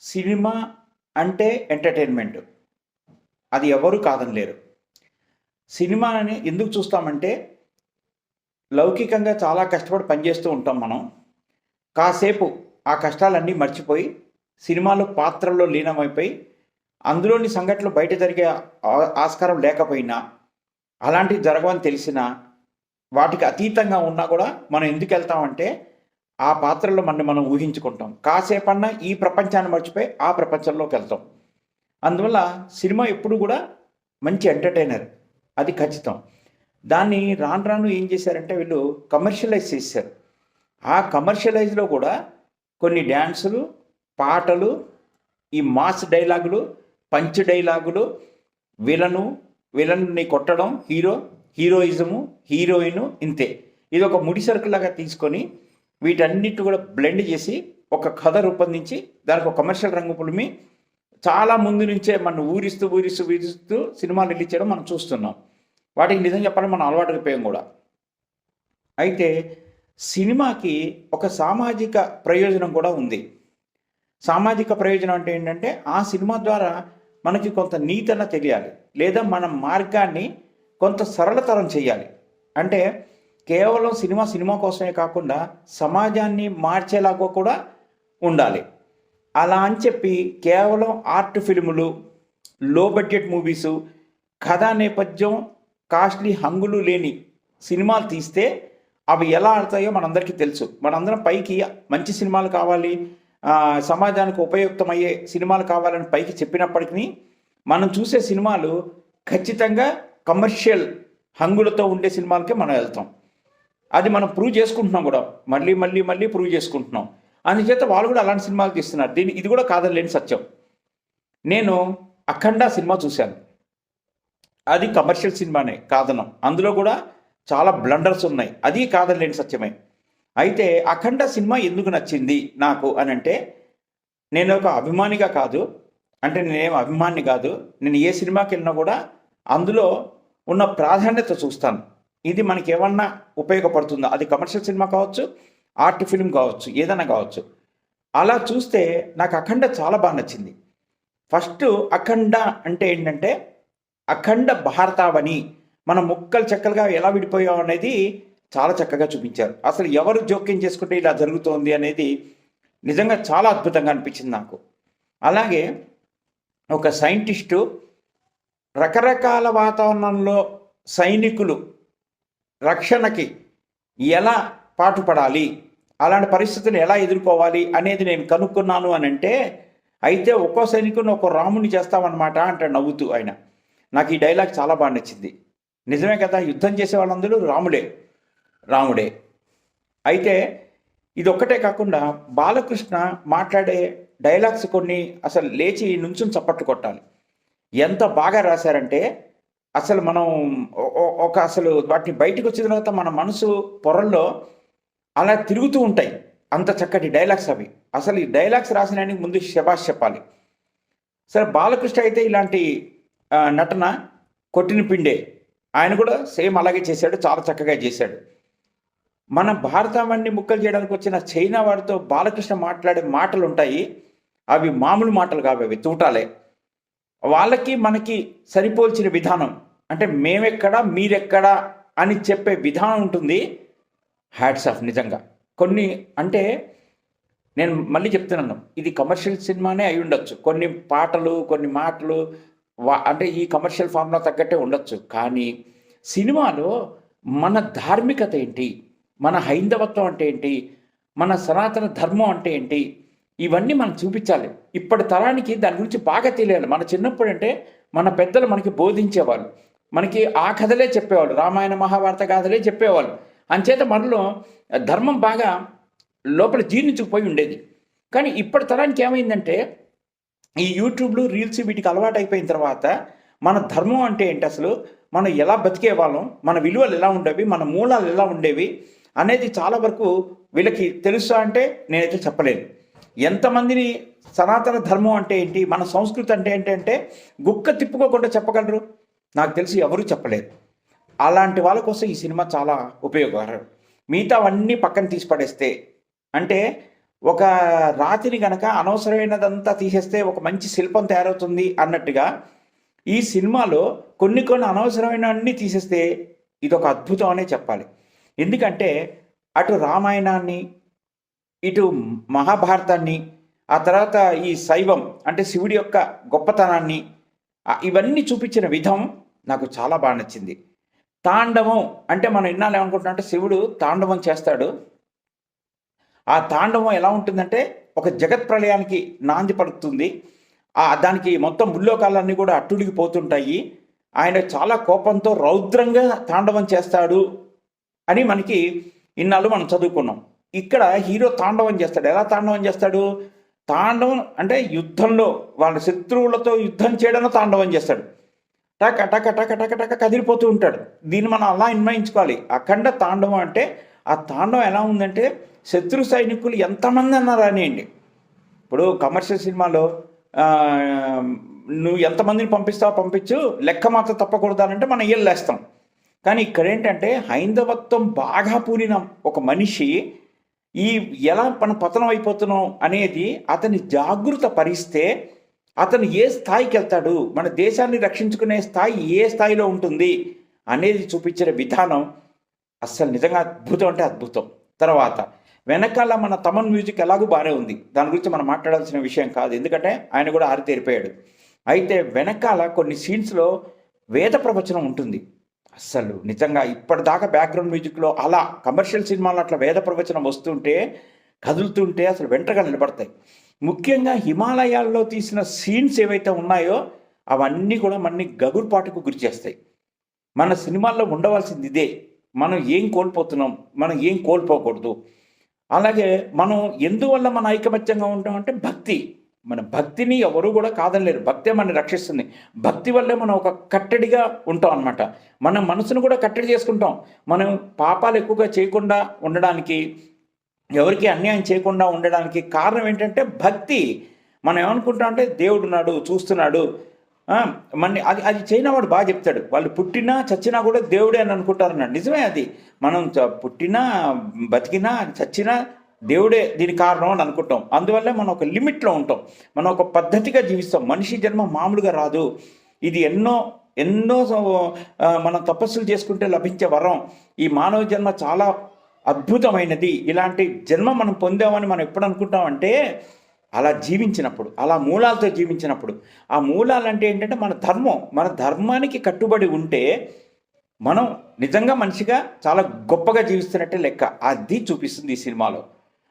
Cinema అంటే entertainment. అది ఎవరు కాదనలేరు సినిమాని ఎందుకు చూస్తామంటే లౌకికంగా చాలా కష్టపడి పనిచేస్తూ ఉంటాం మనం. కాసేపు ఆ కష్టాలన్నీ మర్చిపోయి సినిమాలో పాత్రల్లో లీనమైపోయి అందులోని సంఘటనలు బయట జరిగే ఆ- ఆస్కారం లేకపోయినా అలాంటివి జరగవని తెలిసినా వాటికి అతీతంగా ఉన్నా కూడా మనం ఎందుకు వెళ్తామంటే ఆ పాత్రలో మనం మనం ఊహించుకుంటాం. కాసేపన్నా ఈ ప్రపంచాన్ని మర్చిపోయి ఆ ప్రపంచంలోకి వెళ్తాం. అందువల్ల సినిమా ఎప్పుడు కూడా మంచి ఎంటర్టైనర్. అది ఖచ్చితం. దాన్ని రాను రాను ఏం చేశారంటే వీళ్ళు కమర్షియలైజ్ చేశారు. ఆ కమర్షియలైజ్లో కూడా కొన్ని డ్యాన్సులు పాటలు ఈ మాస్ డైలాగులు పంచ్ డైలాగులు విలను విలన్ని కొట్టడం హీరో హీరోయిజము హీరోయిన్ ఇంతే. ఇది ఒక ముడి సరుకులాగా తీసుకొని వీటన్నిటి కూడా బ్లెండ్ చేసి ఒక కథ రూపొందించి దానికి ఒక కమర్షియల్ రంగు పులిమి చాలా ముందు నుంచే మనం ఊరిస్తూ ఊరిస్తూ ఊరిస్తూ సినిమాలు రిలీజ్ చేయడం మనం చూస్తున్నాం. వాటికి నిజం చెప్పాలి మనం అలవాటు అయిపోయాం కూడా. అయితే సినిమాకి ఒక సామాజిక ప్రయోజనం కూడా ఉంది. సామాజిక ప్రయోజనం అంటే ఏంటంటే ఆ సినిమా ద్వారా మనకి కొంత నీతన తెలియాలి. లేదా మన మార్గాన్ని కొంత సరళతరం చేయాలి. అంటే కేవలం సినిమా సినిమా కోసమే కాకుండా సమాజాన్ని మార్చేలాగా కూడా ఉండాలి. అలా అని చెప్పి కేవలం ఆర్ట్ ఫిల్ములు లో బడ్జెట్ మూవీసు కథా నేపథ్యం కాస్ట్లీ హంగులు లేని సినిమాలు తీస్తే అవి ఎలా ఆడతాయో మనందరికీ తెలుసు. మనందరం పైకి మంచి సినిమాలు కావాలి సమాజానికి ఉపయుక్తమయ్యే సినిమాలు కావాలని పైకి చెప్పినప్పటికీ మనం చూసే సినిమాలు ఖచ్చితంగా కమర్షియల్ హంగులతో ఉండే సినిమాలకే మనం వెళ్తాం. అది మనం ప్రూవ్ చేసుకుంటున్నాం కూడా. మళ్ళీ మళ్ళీ మళ్ళీ ప్రూవ్ చేసుకుంటున్నాం. అందుచేత వాళ్ళు కూడా అలాంటి సినిమాలు తీస్తున్నారు. దీని ఇది కూడా కాదలేని సత్యం. నేను అఖండ సినిమా చూశాను. అది కమర్షియల్ సినిమానే కాదనం. అందులో కూడా చాలా బ్లండర్స్ ఉన్నాయి. అది కాదలేని సత్యమే. అయితే అఖండ సినిమా ఎందుకు నచ్చింది నాకు అని అంటే నేను ఒక అభిమానిగా కాదు. అంటే నేనేం అభిమాని కాదు. నేను ఏ సినిమాకి వెళ్ళినా కూడా అందులో ఉన్న ప్రాధాన్యత చూస్తాను. ఇది మనకి ఏమన్నా ఉపయోగపడుతుందా? అది కమర్షియల్ సినిమా కావచ్చు ఆర్ట్ ఫిల్మ్ కావచ్చు ఏదైనా కావచ్చు. అలా చూస్తే నాకు అఖండ చాలా బాగా నచ్చింది. ఫస్ట్ అఖండ అంటే ఏంటంటే అఖండ భారతావని మన ముక్కలు చెక్కలుగా ఎలా విడిపోయాం అనేది చాలా చక్కగా చూపించారు. అసలు ఎవరు జోక్యం చేసుకుంటే ఇలా జరుగుతోంది అనేది నిజంగా చాలా అద్భుతంగా అనిపించింది నాకు. అలాగే ఒక సైంటిస్టు రకరకాల వాతావరణంలో సైనికులు రక్షణకి ఎలా పాటుపడాలి? అలాంటి పరిస్థితిని ఎలా ఎదుర్కోవాలి అనేది నేను కనుక్కున్నాను అని అంటే అయితే ఒక్కో సైనికుని ఒక్కో రాముని చేస్తామన్నమాట అంటే నవ్వుతూ ఆయన. నాకు ఈ డైలాగ్ చాలా బాగా నచ్చింది. నిజమే కదా యుద్ధం చేసే వాళ్ళందరూ రాముడే రాముడే. అయితే ఇది ఒక్కటే కాకుండా బాలకృష్ణ మాట్లాడే డైలాగ్స్ కొన్ని అసలు లేచి నుంచుని చప్పట్లు కొట్టాలి. ఎంత బాగా రాశారంటే అసలు మనం ఒక అసలు వాటిని బయటకు వచ్చిన తర్వాత మన మనసు పొరల్లో అలా తిరుగుతూ ఉంటాయి. అంత చక్కటి డైలాగ్స్ అవి. అసలు ఈ డైలాగ్స్ రాసిన ముందు శబాష్ చెప్పాలి. సరే బాలకృష్ణ అయితే ఇలాంటి నటన కొట్టిన పిండే. ఆయన కూడా సేమ్ అలాగే చేశాడు చాలా చక్కగా చేశాడు. మన భారతావన్ని ముక్కలు చేయడానికి వచ్చిన చైనా వాడితో బాలకృష్ణ మాట్లాడే మాటలు ఉంటాయి అవి మామూలు మాటలు కావు అవి తూటాలే. వాళ్ళకి మనకి సరిపోల్చిన విధానం. అంటే మేమెక్కడ మీరెక్కడ అని చెప్పే విధానం ఉంటుంది హ్యాట్స్ ఆఫ్ నిజంగా. కొన్ని అంటే నేను మళ్ళీ చెప్తున్నాను ఇది కమర్షియల్ సినిమానే అయి ఉండొచ్చు. కొన్ని పాటలు కొన్ని మాటలు వా అంటే ఈ కమర్షియల్ ఫామ్లో తగ్గట్టే ఉండొచ్చు. కానీ సినిమాలో మన ధార్మికత ఏంటి? మన హైందవత్వం అంటే ఏంటి? మన సనాతన ధర్మం అంటే ఏంటి? ఇవన్నీ మనం చూపించాలి. ఇప్పటి తరానికి దాని గురించి బాగా తెలియాలి. మన చిన్నప్పుడు అంటే మన పెద్దలు మనకి బోధించేవాళ్ళు మనకి ఆ కథలే చెప్పేవాళ్ళు రామాయణ మహాభారత కథలే చెప్పేవాళ్ళు. అంచేత మనలో ధర్మం బాగా లోపల జీర్ణించుకుపోయి ఉండేది. కానీ ఇప్పటి తరానికి ఏమైందంటే ఈ యూట్యూబ్లు రీల్స్ వీటికి అలవాటు అయిపోయిన తర్వాత మన ధర్మం అంటే ఏంటి అసలు? మనం ఎలా బతికే వాళ్ళం? మన విలువలు ఎలా ఉండేవి? మన మూలాలు ఎలా ఉండేవి? అనేది చాలా వరకు వీళ్ళకి తెలుసా అంటే నేనైతే చెప్పలేను ఎంతమందిని సనాతన ధర్మం అంటే ఏంటి? మన సంస్కృతి అంటే ఏంటంటే గుక్క తిప్పుకోకుండా చెప్పగలరు. నాకు తెలిసి ఎవరూ చెప్పలేదు. అలాంటి వాళ్ళ కోసం ఈ సినిమా చాలా ఉపయోగకరం మిగతావన్నీ పక్కన తీసి పడేస్తే అంటే ఒక రాతిని గనక అనవసరమైనదంతా తీసేస్తే ఒక మంచి శిల్పం తయారవుతుంది అన్నట్టుగా ఈ సినిమాలో కొన్ని కొన్ని అనవసరమైనవన్నీ తీసేస్తే ఇది ఒక అద్భుతం అనే చెప్పాలి. ఎందుకంటే అటు రామాయణాన్ని ఇటు మహాభారతాన్ని ఆ తర్వాత ఈ శైవం అంటే శివుడి యొక్క గొప్పతనాన్ని ఇవన్నీ చూపించిన విధం నాకు చాలా బాగా నచ్చింది. తాండవం అంటే మనం ఇన్నాళ్ళు ఏమనుకుంటున్నాం అంటే శివుడు తాండవం చేస్తాడు. ఆ తాండవం ఎలా ఉంటుందంటే ఒక జగత్ ప్రళయానికి నాంది పలుకుతుంది ఆ దానికి మొత్తం ముల్లోకాలన్నీ కూడా అట్టుడికి పోతుంటాయి. ఆయన చాలా కోపంతో రౌద్రంగా తాండవం చేస్తాడు అని మనకి ఇన్నాళ్ళు మనం చదువుకున్నాం. ఇక్కడ హీరో తాండవం చేస్తాడు. ఎలా తాండవం చేస్తాడు? తాండవం అంటే యుద్ధంలో వాళ్ళ శత్రువులతో యుద్ధం చేయడంలో తాండవం చేస్తాడు. టక టక టక టక టక కదిలిపోతూ ఉంటాడు. దీన్ని మనం అలా అన్వయించుకోవాలి అఖండ తాండవం అంటే ఆ తాండవం ఎలా ఉందంటే శత్రు సైనికులు ఎంతమంది అన్నారు రానియండి ఇప్పుడు కమర్షియల్ సినిమాలో నువ్వు ఎంతమందిని పంపిస్తావో పంపించు లెక్క మాత్రం తప్పకూడదు అంటే మనం ఏళ్ళేస్తాం కానీ ఇక్కడ ఏంటంటే హైందవత్వం బాగా పూరిన ఒక మనిషి ఈ ఎలా మన పతనం అయిపోతున్నాం అనేది అతని జాగృత పరిస్తే అతను ఏ స్థాయికి వెళ్తాడు? మన దేశాన్ని రక్షించుకునే స్థాయి ఏ స్థాయిలో ఉంటుంది? అనేది చూపించిన విధానం అస్సలు నిజంగా అద్భుతం అంటే అద్భుతం. తర్వాత వెనకాల మన తమన్ మ్యూజిక్ ఎలాగూ బాగానే ఉంది. దాని గురించి మనం మాట్లాడాల్సిన విషయం కాదు. ఎందుకంటే ఆయన కూడా ఆరితేరిపోయాడు అయితే వెనకాల కొన్ని సీన్స్లో వేద ప్రవచనం ఉంటుంది. అస్సలు నిజంగా ఇప్పటిదాకా బ్యాక్గ్రౌండ్ మ్యూజిక్లో అలా కమర్షియల్ సినిమాలో అట్లా వేద ప్రవచనం వస్తుంటే కదులుతుంటే అసలు వెంటగా నిలబడతాయి. ముఖ్యంగా హిమాలయాల్లో తీసిన సీన్స్ ఏవైతే ఉన్నాయో అవన్నీ కూడా మనని గగురుపాటుకు గురి చేస్తాయి. మన సినిమాల్లో ఉండవలసింది ఇదే. మనం ఏం కోల్పోతున్నాం? మనం ఏం కోల్పోకూడదు? అలాగే మనం ఎందువల్ల మన ఐకమత్యంగా ఉంటామంటే భక్తి. మన భక్తిని ఎవరు కూడా కాదనలేరు. భక్తే మనని రక్షిస్తుంది. భక్తి వల్లే మనం ఒక కట్టడిగా ఉంటాం అనమాట మన మనసును కూడా కట్టడి చేసుకుంటాం. మనం పాపాలు ఎక్కువగా చేయకుండా ఉండడానికి ఎవరికి అన్యాయం చేయకుండా ఉండడానికి కారణం ఏంటంటే భక్తి. మనం ఏమనుకుంటాం అంటే దేవుడు ఉన్నాడు చూస్తున్నాడు మన అది అది చైనావాడు బాగా చెప్తాడు. వాళ్ళు పుట్టినా చచ్చినా కూడా దేవుడే అని అనుకుంటారన్నాడు. నిజమే అది. మనం పుట్టినా బతికినా చచ్చినా దేవుడే దీని కారణం అని అనుకుంటాం. అందువల్ల మనం ఒక లిమిట్లో ఉంటాం. మనం ఒక పద్ధతిగా జీవిస్తాం. మనిషి జన్మ మామూలుగా రాదు. ఇది ఎన్నో ఎన్నో మనం తపస్సులు చేసుకుంటే లభించే వరం. ఈ మానవ జన్మ చాలా అద్భుతమైనది. ఇలాంటి జన్మ మనం పొందామని మనం ఎప్పుడు అనుకుంటామంటే అలా జీవించినప్పుడు అలా మూలాలతో జీవించినప్పుడు. ఆ మూలాలు అంటే ఏంటంటే మన ధర్మం. మన ధర్మానికి కట్టుబడి ఉంటే మనం నిజంగా మనిషిగా చాలా గొప్పగా జీవిస్తున్నట్టే లెక్క. అది చూపిస్తుంది ఈ సినిమాలో.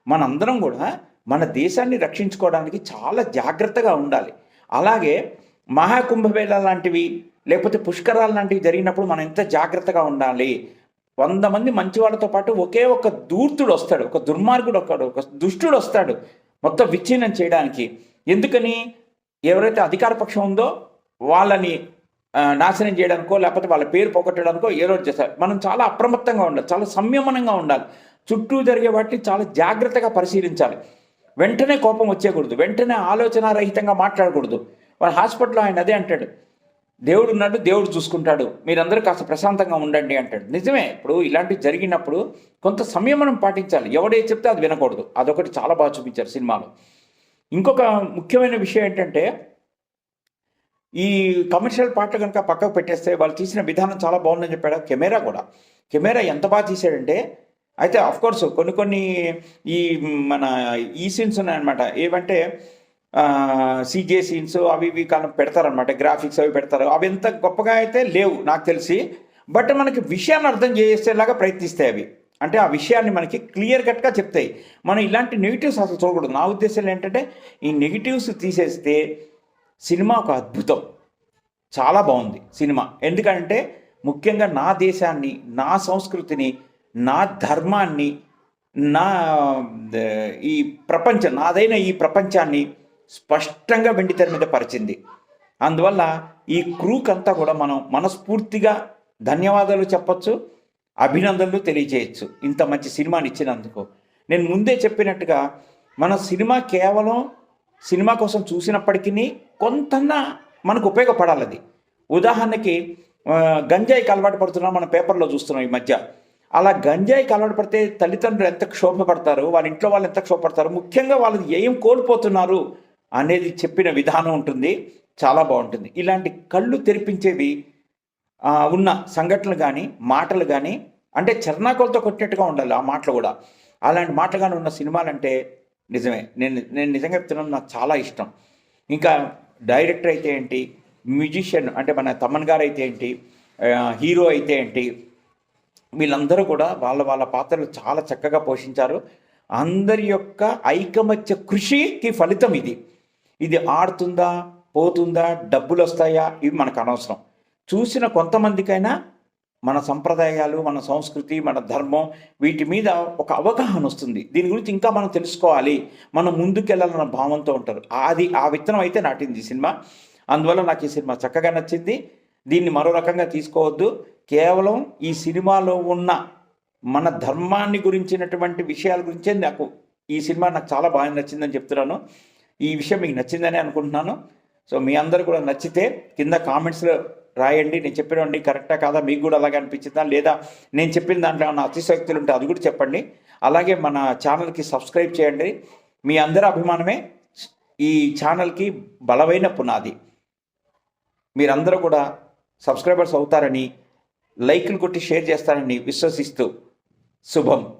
మనందరం కూడా మన దేశాన్ని రక్షించుకోవడానికి చాలా జాగ్రత్తగా ఉండాలి. అలాగే మహాకుంభమేళ లాంటివి లేకపోతే పుష్కరాలు లాంటివి జరిగినప్పుడు మనం ఎంత జాగ్రత్తగా ఉండాలి? వంద మంది మంచి వాళ్ళతో పాటు ఒకే ఒక దూర్తుడు వస్తాడు ఒక దుర్మార్గుడు ఒకడు ఒక దుష్టుడు వస్తాడు మొత్తం విచ్ఛిన్నం చేయడానికి. ఎందుకని? ఎవరైతే అధికార పక్షం ఉందో వాళ్ళని నాశనం చేయడానికో లేకపోతే వాళ్ళ పేరు పోగొట్టడానికో ఏ రోజు చేస్తారు. మనం చాలా అప్రమత్తంగా ఉండాలి చాలా సంయమనంగా ఉండాలి. చుట్టూ జరిగే వాటిని చాలా జాగ్రత్తగా పరిశీలించాలి. వెంటనే కోపం వచ్చేయకూడదు వెంటనే ఆలోచన రహితంగా మాట్లాడకూడదు. వాళ్ళ హాస్పిటల్లో ఆయన అదే అంటాడు దేవుడు ఉన్నాడు దేవుడు చూసుకుంటాడు. మీరందరూ కాస్త ప్రశాంతంగా ఉండండి అంటాడు. నిజమే ఇప్పుడు ఇలాంటివి జరిగినప్పుడు కొంత సంయమనం పాటించాలి. ఎవడే చెప్తే అది వినకూడదు. అదొకటి చాలా బాగా చూపించారు సినిమాలో. ఇంకొక ముఖ్యమైన విషయం ఏంటంటే ఈ కమర్షియల్ పాటలు కనుక పక్కకు పెట్టేస్తే వాళ్ళు తీసిన విధానం చాలా బాగుందని చెప్పాడు కెమెరా కూడా. కెమెరా ఎంత బాగా తీసాడంటే అయితే అఫ్కోర్స్ కొన్ని కొన్ని ఈ మన ఈ సీన్స్ ఉన్నాయన్నమాట. ఏమంటే సీజే సీన్స్ అవి ఇవి కాలం పెడతారనమాట గ్రాఫిక్స్ అవి పెడతారు. అవి ఎంత గొప్పగా అయితే లేవు నాకు తెలిసి. బట్ మనకి విషయాన్ని అర్థం చేసేలాగా ప్రయత్నిస్తాయి అవి. అంటే ఆ విషయాన్ని మనకి క్లియర్ కట్గా చెప్తాయి. మనం ఇలాంటి నెగిటివ్స్ అసలు చూడకూడదు. నా ఉద్దేశం ఏంటంటే ఈ నెగిటివ్స్ తీసేస్తే సినిమా ఒక అద్భుతం. చాలా బాగుంది సినిమా. ఎందుకంటే ముఖ్యంగా నా దేశాన్ని నా సంస్కృతిని నా ధర్మాన్ని నా ద- ఈ ప్రపంచం నాదైన ఈ ప్రపంచాన్ని స్పష్టంగా వెండితెర మీద పరిచింది. అందువల్ల ఈ క్రూక్ అంతా కూడా మనం మనస్ఫూర్తిగా ధన్యవాదాలు చెప్పచ్చు అభినందనలు తెలియజేయచ్చు. ఇంత మంచి సినిమాని ఇచ్చినందుకు. నేను ముందే చెప్పినట్టుగా మన సినిమా కేవలం సినిమా కోసం చూసినప్పటికీ కొంతన్నా మనకు ఉపయోగపడాలి అది ఉదాహరణకి గంజాయికి అలవాటు పడుతున్నాం మన పేపర్లో చూస్తున్నాం ఈ మధ్య. అలా గంజాయికి అలవాటు పడితే తల్లిదండ్రులు ఎంత క్షోభపడతారు వాళ్ళ ఇంట్లో వాళ్ళు ఎంత క్షోభపడతారు ముఖ్యంగా వాళ్ళు ఏం కోల్పోతున్నారు అనేది చెప్పిన విధానం ఉంటుంది. చాలా బాగుంటుంది. ఇలాంటి కళ్ళు తెరిపించేవి ఉన్న సంఘటనలు కానీ మాటలు కానీ అంటే చర్నాకోలతో కొట్టినట్టుగా ఉండాలి ఆ మాటలు కూడా. అలాంటి మాటలు కానీ ఉన్న సినిమాలంటే నిజమే. నేను నేను నిజంగా చెప్తున్నాను నాకు చాలా ఇష్టం. ఇంకా డైరెక్టర్ అయితే ఏంటి మ్యూజిషియన్ అంటే మన తమ్మన్ గారు అయితే ఏంటి హీరో అయితే ఏంటి వీళ్ళందరూ కూడా వాళ్ళ వాళ్ళ పాత్రలు చాలా చక్కగా పోషించారు. అందరి యొక్క ఐకమత్య కృషికి ఫలితం ఇది. ఇది ఆడుతుందా పోతుందా డబ్బులు వస్తాయా ఇవి మనకు అనవసరం. చూసిన కొంతమందికైనా మన సంప్రదాయాలు మన సంస్కృతి మన ధర్మం వీటి మీద ఒక అవగాహన వస్తుంది. దీని గురించి ఇంకా మనం తెలుసుకోవాలి. మనం ముందుకెళ్ళాలన్న భావంతో ఉంటారు. అది ఆ విత్తనం అయితే నాటింది సినిమా. అందువల్ల నాకు ఈ సినిమా చక్కగా నచ్చింది. దీన్ని మరో రకంగా తీసుకోవద్దు. కేవలం ఈ సినిమాలో ఉన్న మన ధర్మాన్ని గురించినటువంటి విషయాల గురించే నాకు ఈ సినిమా నాకు చాలా బాగా నచ్చిందని చెప్తున్నాను. ఈ విషయం మీకు నచ్చిందని అనుకుంటున్నాను. సో మీ అందరు కూడా నచ్చితే కింద కామెంట్స్లో రాయండి. నేను చెప్పినవండి కరెక్టా కాదా? మీకు కూడా అలాగే అనిపించిందా? లేదా నేను చెప్పిన దాంట్లో ఉన్న అతిశక్తులు ఉంటే అది కూడా చెప్పండి. అలాగే మన ఛానల్కి సబ్స్క్రైబ్ చేయండి. మీ అందరి అభిమానమే ఈ ఛానల్కి బలమైన పునాది. మీరందరూ కూడా సబ్స్క్రైబర్స్ అవుతారని లైక్లు కొట్టి షేర్ చేస్తారని విశ్వసిస్తూ శుభం.